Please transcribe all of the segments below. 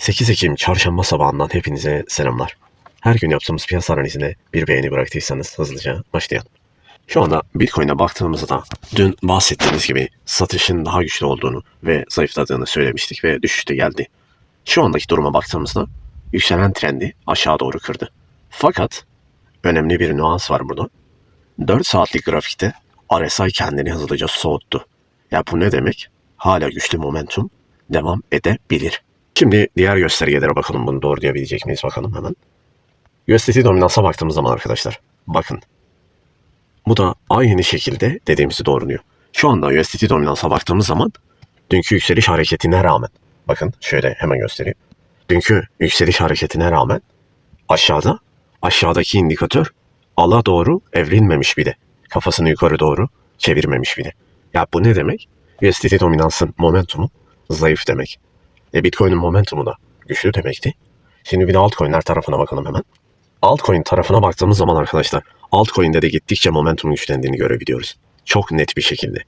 8 Ekim çarşamba sabahından hepinize selamlar. Her gün yaptığımız piyasa analizine bir beğeni bıraktıysanız hızlıca başlayalım. Şu anda Bitcoin'e baktığımızda dün bahsettiğimiz gibi satışın daha güçlü olduğunu ve zayıfladığını söylemiştik ve düşüşte geldi. Şu andaki duruma baktığımızda yükselen trendi aşağı doğru kırdı. Fakat önemli bir nüans var burada. 4 saatlik grafikte RSI kendini hızlıca soğuttu. Ya bu ne demek? Hala güçlü momentum devam edebilir. Şimdi diğer göstergelere bakalım bunu doğru diyebilecek miyiz bakalım hemen. USDT dominansa baktığımız zaman arkadaşlar bakın. Bu da aynı şekilde dediğimizi doğruluyor. Şu anda USDT dominansa baktığımız zaman dünkü yükseliş hareketine rağmen bakın şöyle hemen göstereyim. Dünkü yükseliş hareketine rağmen aşağıda aşağıdaki indikatör ala doğru evrilmemiş bile. Kafasını yukarı doğru çevirmemiş bile. Ya bu ne demek? USDT dominansın momentumu zayıf demek. E Bitcoin'in momentumu da güçlü demekti. Şimdi bir de altcoin'ler tarafına bakalım hemen. Altcoin tarafına baktığımız zaman arkadaşlar altcoin'de de gittikçe momentum güçlendiğini görebiliyoruz. Çok net bir şekilde.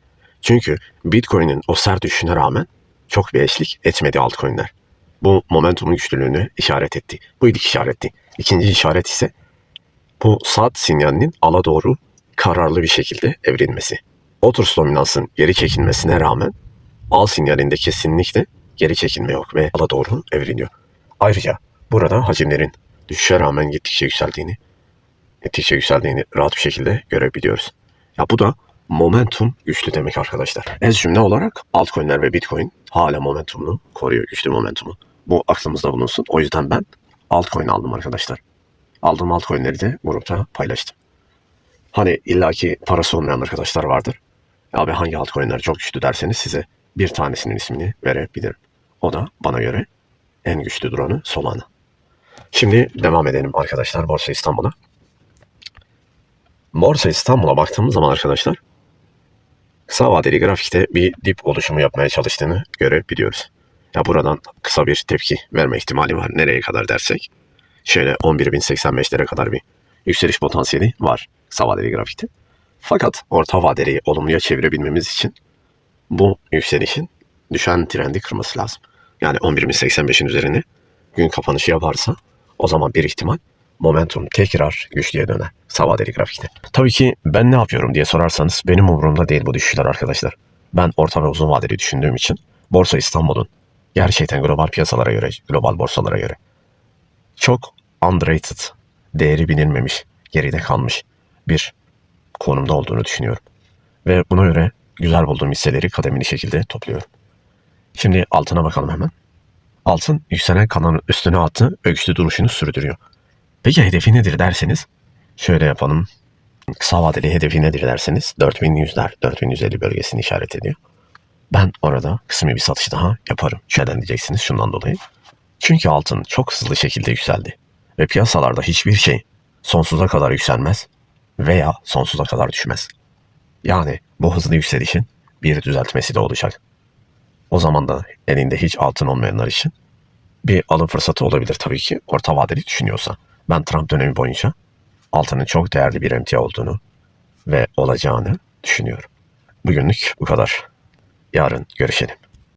Çünkü Bitcoin'in o sert düşüşüne rağmen çok bir eşlik etmedi altcoin'ler. Bu momentumun güçlülüğünü işaret etti. Bu ilk işaretti. İkinci işaret ise bu saat sinyalinin ala doğru kararlı bir şekilde evrilmesi. Oturus dominansın geri çekilmesine rağmen al sinyalinde kesinlikle geri çekilme yok ve ala doğru evriliyor. Ayrıca burada hacimlerin düşüşe rağmen gittikçe yükseldiğini, gittikçe yükseldiğini rahat bir şekilde görebiliyoruz. Ya bu da momentum güçlü demek arkadaşlar. Ez cümle olarak altcoin'ler ve bitcoin hala momentumunu koruyor, güçlü momentumu. Bu aklımızda bulunsun. O yüzden ben altcoin aldım arkadaşlar. Aldığım altcoin'leri de grupta paylaştım. Hani illaki parası olmayan arkadaşlar vardır. Abi hangi altcoin'ler çok güçlü derseniz size bir tanesinin ismini verebilirim. O da bana göre en güçlü duranı Solana. Şimdi devam edelim arkadaşlar Borsa İstanbul'a. Borsa İstanbul'a baktığımız zaman arkadaşlar kısa vadeli grafikte bir dip oluşumu yapmaya çalıştığını görebiliyoruz. Ya buradan kısa bir tepki verme ihtimali var. Nereye kadar dersek şöyle 11.085'lere kadar bir yükseliş potansiyeli var kısa vadeli grafikte. Fakat orta vadeli olumluya çevirebilmemiz için bu yükselişin düşen trendi kırması lazım. Yani 11.085'in üzerine gün kapanışı yaparsa o zaman bir ihtimal momentum tekrar güçlüye döner. Kısa vadeli grafikte. Tabii ki ben ne yapıyorum diye sorarsanız benim umurumda değil bu düşüşler arkadaşlar. Ben orta ve uzun vadeli düşündüğüm için Borsa İstanbul'un gerçekten global piyasalara göre, global borsalara göre çok underrated, değeri bilinmemiş, geride kalmış bir konumda olduğunu düşünüyorum. Ve buna göre güzel bulduğum hisseleri kademeli şekilde topluyorum. Şimdi altına bakalım hemen. Altın yükselen kanalın üstüne attı güçlü duruşunu sürdürüyor. Peki hedefi nedir derseniz şöyle yapalım. Kısa vadeli hedefi nedir derseniz 4100'ler, 4150 bölgesini işaret ediyor. Ben orada kısmi bir satış daha yaparım. Neden diyeceksiniz şundan dolayı. Çünkü altın çok hızlı şekilde yükseldi. Ve piyasalarda hiçbir şey sonsuza kadar yükselmez veya sonsuza kadar düşmez. Yani bu hızlı yükselişin bir düzeltmesi de olacak. O zaman da elinde hiç altın olmayanlar için bir alım fırsatı olabilir tabii ki orta vadeli düşünüyorsa. Ben Trump dönemi boyunca altının çok değerli bir emtia olduğunu ve olacağını düşünüyorum. Bugünlük bu kadar. Yarın görüşelim.